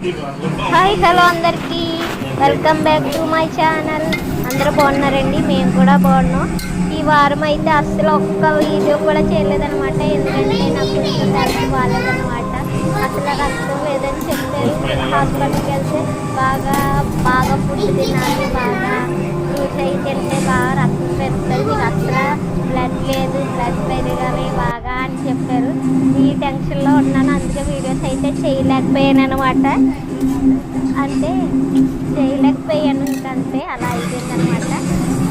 Hi hello అందరికీ. Welcome back to my channel. అందరూ బాగున్నారండి? మేము కూడా బాగున్నాం. ఈ వారం అయితే అస్సలు ఒక్క వీడియో కూడా చేయలేదనమాట ఎందుకంటే నాకు కొంచెం హెల్త్ బాగాలేదనమాట అసలు అర్థం లేదని చెప్పారు హాస్పిటల్కి వెళ్తే బాగా బాగా ఫుడ్ తినాలి బాగా ఫ్రూట్స్ అయితే తింటే బాగా రక్తం పెరుగుతుంది. మీకు అసలు బ్లడ్ లేదు బ్లడ్ పెరగాలి బాగా అని చెప్పారు. ఈ టెన్షన్లో ఉన్నాను. అందుకే వీడియోస్ అయితే చేయలేకపోయాను అనమాట అంటే చేయలేకపోయాను ఇంకంతే అలా అయిపోయింది అనమాట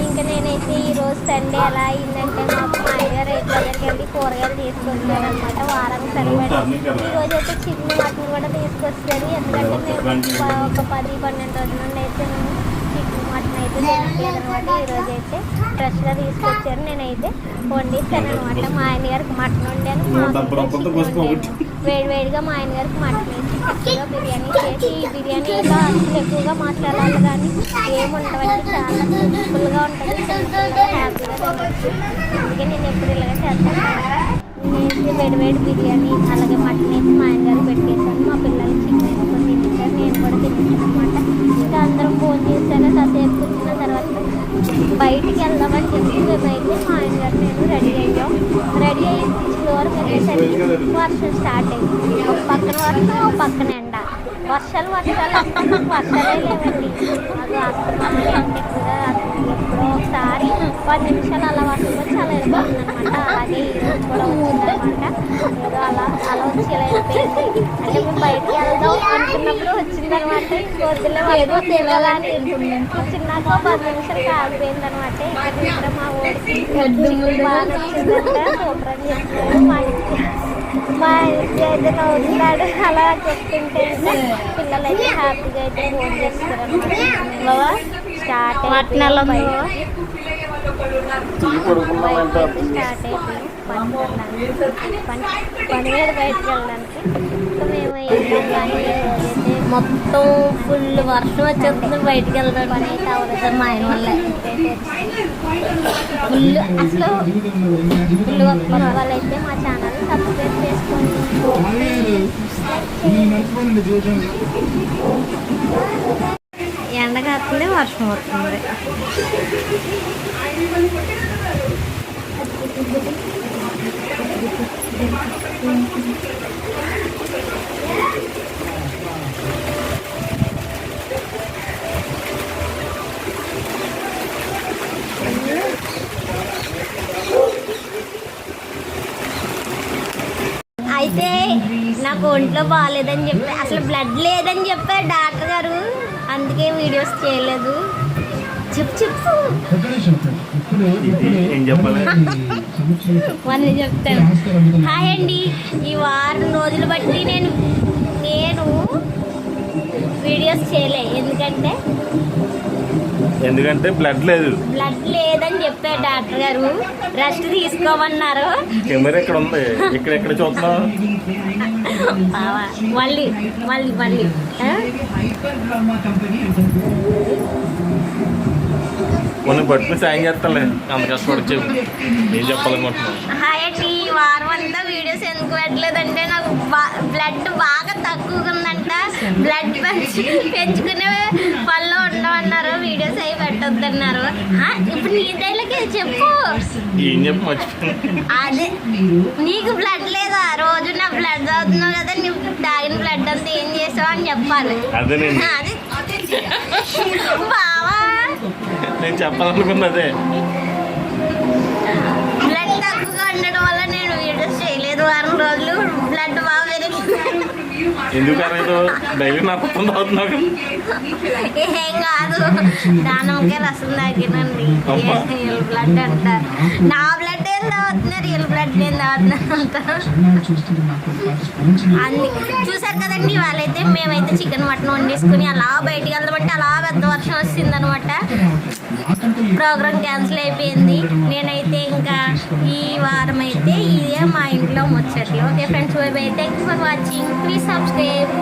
ఇంకా నేనైతే ఈ రోజు సండే అలా అయిందంటే మా అయ్య రేట్ల దగ్గరికి వెళ్ళి కూరగాయలు తీసుకొచ్చారనమాట వారం సరిపడి ఈ రోజు అయితే చిన్న మటన్ కూడా తీసుకొచ్చారు ఎందుకంటే మేము ఒక పది పన్నెండు రోజుల నుండి అయితే మేము చికెన్ మటన్ అయితే తినట్లేదు అనమాట ఈ రోజు అయితే ఫ్రెష్గా తీసుకొచ్చారు నేనైతే వండిస్తాను అనమాట మా ఆయన గారికి మటన్ వండాను. వేడివేడిగా మా ఆయన గారికి మటన్ వేసి బిర్యానీ చేసి ఈ బిర్యానీలో అసలు ఎక్కువగా మాట్లాడాలి కానీ ఏముండవండి చాలా సింపుల్గా ఉంటుంది. సింపుల్గా హ్యాపీగా అందుకే నేను ఎప్పుడు ఇలాగ చేస్తాను. నేను వేడి వేడి బిర్యానీ అలాగే మటన్ వేసి మా ఆయన గారికి పెట్టేశాను. మా పిల్లలు చికెన్ వేసుకొని తినేసారు నేను కూడా తినేసాను అనమాట ఇంకా అందరం ఫోన్ చేశాను. కాసేపు కూర్చున్న తర్వాత బయటికి వెళ్దామని చెప్పి మేమైతే మా ఆయన గారు నేను రెడీ అయ్యాం. రెడీ అయ్యి ఫ్లోర్ వెళ్ళేసరికి వర్షం స్టార్ట్ అయింది. ఒక పక్కన వర్షం ఒక పక్కన ఎండ. వర్షాలు వర్షాలు అంటే వర్షాలే లేవండి. అది అసలు ఎక్కువగా ఒకసారి పది నిమిషాలు అలా వచ్చి అలా వెళ్ళిపోతుంది అనమాట అలాగే ఈ రోజు కూడా వచ్చిందనమాట ఏదో అలా అలా వచ్చి ఇలా వెళ్ళిపోయింది అంటే మేము బయటికి వెళ్దాం అనుకున్నప్పుడు వచ్చిందనమాట ఇంకొద్దులే ఏదో తినాలని చిన్నాక పది నిమిషాలు కాగిపోయింది అనమాట ఇక్కడ మా ఊరికి బాగా నచ్చిందంట సూపర్ అని చెప్తారు మా ఇంటి మా ఇంటి అయితే నవ్వుతున్నాడు. అలా చెప్తుంటే పిల్లలు అయితే హ్యాపీగా అయితే ఫోన్ చేస్తారు అనమాట స్టార్ట్ స్టార్ట్ అయిపోయి పని వెళ్ళడానికి. పని పని మీద బయటకు వెళ్ళడానికి ఇంకా మేము మొత్తం ఫుల్ వర్షం వచ్చేస్తుంది బయటికి వెళ్తాం పని అయితే అవ్వలేదు మా ఆయన వల్ల. ఫుల్ అసలు ఫుల్ వాళ్ళైతే మా ఛానల్ సబ్స్క్రైబ్ చేసుకోండి. ఎండ కాస్తుంది వర్షం వస్తుంది అయితే నాకు ఒంట్లో బాగాలేదని చెప్పి అసలు బ్లడ్ లేదని చెప్పారు డాక్టర్ గారు. అందుకే వీడియోస్ చేయలేదు. చెప్పు చెప్పు. వాళ్ళు చెప్తాను. హాయ్ అండి. ఈ వారం రోజులు బట్టి నేను నేను వీడియోస్ చేయలే. ఎందుకంటే ఎందుకంటే బ్లడ్ లేదు. బ్లడ్ లేదని చెప్పారు డాక్టర్ గారు. రెస్ట్ తీసుకోమన్నారు. కెమెరా ఇక్కడ ఉంది? ఇక్కడ ఎక్కడ చూస్తున్నావు? మళ్ళీ మళ్ళీ మళ్ళీ? కొన్ని పట్టుకుని సాయం చేస్తాలే అంత కష్టపడి చెప్పు. ఏం చెప్పాలనుకుంటున్నావు? హాయ్ అండి ఈ వారం అంతా వీడియోస్ ఎందుకు పెట్టలేదంటే నాకు బ్లడ్ బాగా పెంచుకునే పనిలో ఉండమన్నారు వీడియోస్ అవి పెట్టొద్దన్నారు. ఇప్పుడు నీ దగ్గరికి చెప్పు. ఏం చెప్పి మర్చిపోయాను. అదే నీకు బ్లడ్ లేదా? రోజు నా బ్లడ్ తాగుతున్నావు కదా నువ్వు తాగిన బ్లడ్ అంతా ఏం చేసావు అని చెప్పాలి. అది. బావా. నేను చెప్పాలనుకున్నదే. ఎందుకు అనేది డైలీ నా పక్కన తాగుతున్నావు కదా. ఏం కాదు. దానిమ్మకాయ రసం తాగినండి. రియల్ బ్లడ్ అంటారు నా బ్లడ్ ఏం తాగుతున్నారు రియల్ బ్లడ్ ఏం తాగుతున్నారు అంటారు అన్ని చూసారు కదండి వాళ్ళైతే మేమైతే చికెన్ మటన్ వండేసుకుని అలా బయటికి వెళ్దామంటే అలా పెద్ద వర్షం వచ్చింది అనమాట ప్రోగ్రామ్ క్యాన్సిల్ అయిపోయింది. నేనైతే ఇంకా ఈ వారం అయితే ఇదే మా ఇంట్లో ముచ్చట్లు okay friends bye bye thank for watching please subscribe